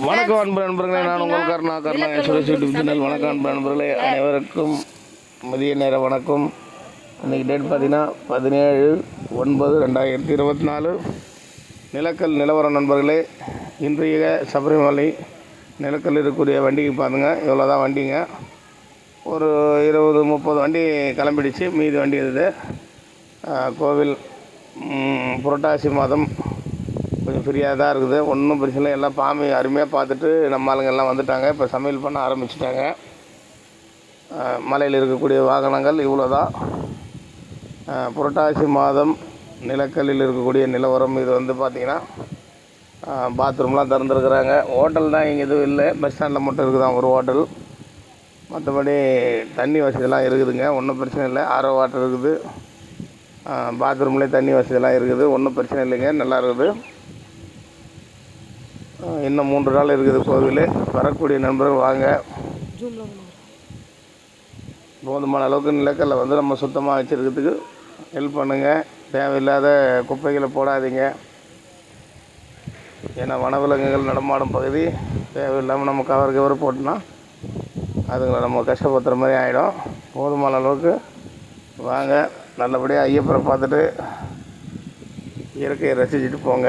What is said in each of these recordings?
வணக்கம் அன்பு நண்பர்களே நான் உங்கள் கருணா கருணா சுரேஷ் யூடியூப் சேனல் வணக்கம் அன்பு நண்பர்களே அனைவருக்கும் மதிய நேர வணக்கம். இன்றைக்கி டேட் பார்த்தீங்கன்னா பதினேழு ஒன்பது ரெண்டாயிரத்தி இருபத்தி நாலு. நிலக்கல் நிலவரம் நண்பர்களே இன்றைய சபரிமலை நிலக்கல் இருக்கக்கூடிய வண்டிக்கு பாருங்க. இவ்வளோ தான் வண்டிங்க. ஒரு இருபது முப்பது வண்டி கிளம்பிடுச்சு. மீதி வண்டி இது கோவில் புரட்டாசி மாதம் கொஞ்சம் ஃப்ரீயாக தான் இருக்குது. ஒன்றும் பிரச்சனை இல்லை. எல்லாம் பாமி அருமையாக பார்த்துட்டு நம்ம ஆளுங்க எல்லாம் வந்துட்டாங்க. இப்போ சமையல் பண்ண ஆரம்பிச்சிட்டாங்க. மலையில் இருக்கக்கூடிய வாகனங்கள் இவ்வளோ தான் புரட்டாசி மாதம் நிலக்கல்லில் இருக்கக்கூடிய நிலவரம். இது வந்து பார்த்திங்கன்னா பாத்ரூம்லாம் திறந்துருக்குறாங்க. ஹோட்டல் தான் இங்கே எதுவும் இல்லை. பஸ் ஸ்டாண்டில் மட்டும் இருக்குதான் ஒரு ஹோட்டல் மற்றபடி தண்ணி வசதியெல்லாம் இருக்குதுங்க. ஒன்றும் பிரச்சனை இல்லை. ஆரோ வாட்டர் இருக்குது. பாத்ரூம்லேயே தண்ணி வசதியெல்லாம் இருக்குது. ஒன்றும் பிரச்சனை இல்லைங்க. நல்லா இருக்குது. இன்னும் மூன்று நாள் இருக்குது கோவில். வரக்கூடிய நண்பர்கள் வாங்க. போதுமான அளவுக்கு நிலக்கல்ல வந்து நம்ம சுத்தமாக வச்சுருக்கிறதுக்கு ஹெல்ப் பண்ணுங்கள் தேவையில்லாத குப்பைகளை போடாதீங்க. ஏன்னா வனவிலங்குகள் நடமாடும் பகுதி. தேவையில்லாமல் நம்ம கவர் கவர் போட்டோம்னா அதுங்களை நம்ம கஷ்டப்படுத்துகிற மாதிரி ஆகிடும் போதுமான அளவுக்கு வாங்க. நல்லபடியாக ஐயப்பரை பார்த்துட்டு இயற்கையை ரசிச்சுட்டு போங்க.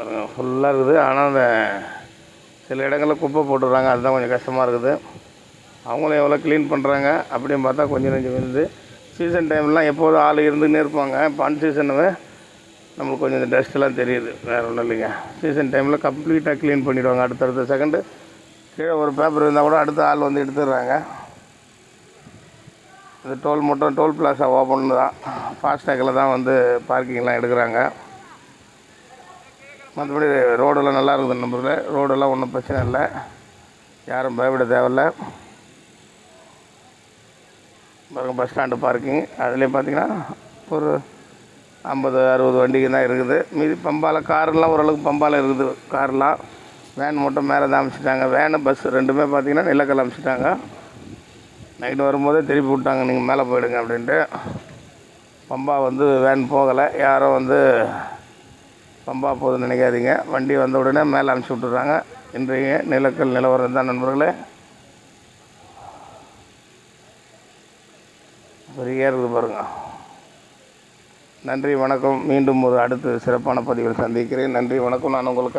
பாருங்கள் ஃபுல்லாக இருக்குது. ஆனால் அந்த சில இடங்களில் குப்பை போட்டுடுறாங்க. அதுதான் கொஞ்சம் கஷ்டமாக இருக்குது. அவங்களும் எவ்வளோ க்ளீன் பண்ணுறாங்க அப்படின்னு பார்த்தா கொஞ்சம் கொஞ்சம் விழுந்து. சீசன் டைம்லாம் எப்போதும் ஆள் இருந்துன்னே இருப்பாங்க. இப்போ அன் சீசனு நம்மளுக்கு கொஞ்சம் இந்த டஸ்ட்லாம் தெரியுது. வேறு ஒன்றும் இல்லைங்க. சீசன் டைமில் கம்ப்ளீட்டாக க்ளீன் பண்ணிவிடுவாங்க அடுத்தடுத்த செகண்டு கீழே ஒரு பேப்பர் இருந்தால் கூட அடுத்த ஆள் வந்து எடுத்துடுறாங்க. இது டோல் மட்டும் டோல் பிளாஸா ஓப்பன் தான். ஃபாஸ்டேக்கில் தான் வந்து பார்க்கிங்லாம் எடுக்கிறாங்க. மற்றபடி ரோடெல்லாம் நல்லா இருக்குது நம்பரில் ரோடெல்லாம் ஒன்றும் பிரச்சனை இல்லை. யாரும் பயப்பட தேவையில்ல. பாருங்க பஸ் ஸ்டாண்டு பார்க்கிங் அதுலேயும் பார்த்திங்கன்னா ஒரு ஐம்பது அறுபது வண்டிக்கு தான் இருக்குது. மீதி பம்பால் காரெல்லாம் ஓரளவுக்கு பம்பால் இருக்குது. கார்லாம். வேன் மட்டும் மேலே தான் அமைச்சிட்டாங்க. வேனு பஸ் ரெண்டுமே பார்த்தீங்கன்னா நிலக்கல் அமைச்சிட்டாங்க. நைட்டு வரும்போதே திருப்பி விட்டாங்க. நீங்கள் மேலே போயிடுங்க அப்படின்ட்டு. பம்பா வந்து வேன் போகலை. யாரும் வந்து பம்பா போகுதுன்னு நினைக்காதீங்க. வண்டி வந்த உடனே மேலே அனுப்பிச்சி விட்டுறாங்க இன்றைய நிலக்கல் நிலவரம் தான் நண்பர்களே. பெரிய இருக்குது பாருங்க. நன்றி வணக்கம். மீண்டும் ஒரு அடுத்து சிறப்பான பதிவில் சந்திக்கிறேன். நன்றி வணக்கம். நான் உங்களுக்கு